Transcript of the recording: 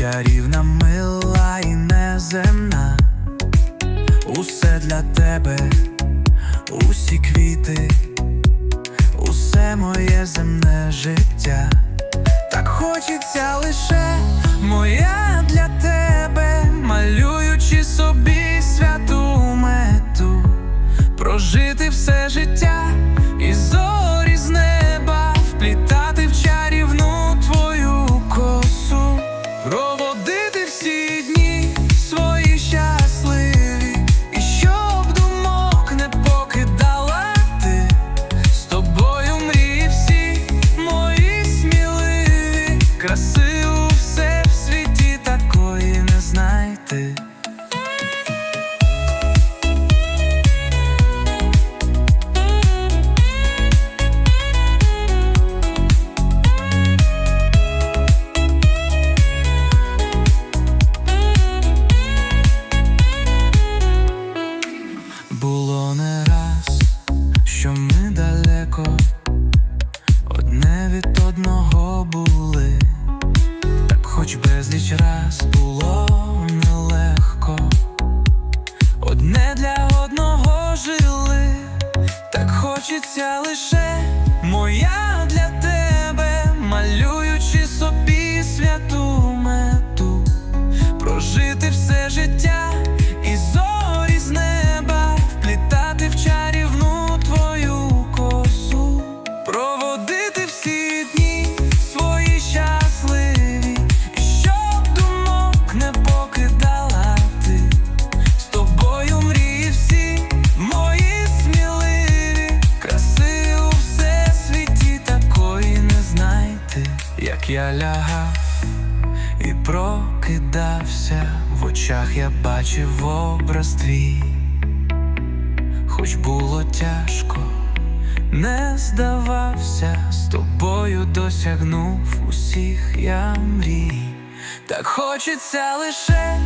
чарівна, мила і неземна, усе для тебе, усі квіти, усе моє земне життя. Так хочеться лише моя для тебе, малюючи собі святу мету, прожити все життя хоч безліч раз було нелегко, одне для одного жили, так хочеться лише я лягав і прокидався, в очах я бачив образ твій, хоч було тяжко, не здавався, з тобою досягнув усіх я мрій. Так хочеться лише